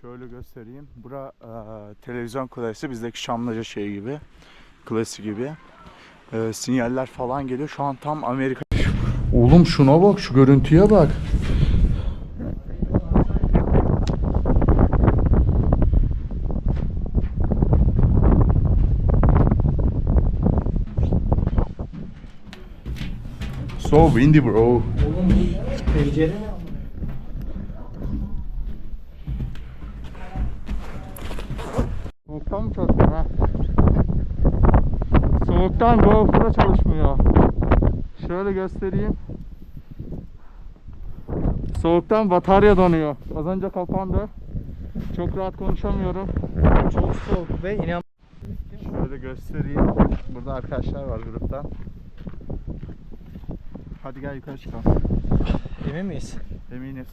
Şöyle göstereyim. Bura e, televizyon kulesi bizdeki Şamlıca şey gibi. Kulesi gibi. E, sinyaller falan geliyor. Şu an tam Amerika. Oğlum şuna bak şu görüntüye bak. So windy bro. Oğlum pencere Soğuktan mı çalışmıyor ha? Soğuktan GoPro da çalışmıyor. Şöyle göstereyim. Soğuktan batarya donuyor. Az önce kapandı. Çok rahat konuşamıyorum. Çok soğuk ve inan Şöyle göstereyim. Burada arkadaşlar var gruptan. Hadi gel yukarı çıkalım. emin miyiz? Eminiz.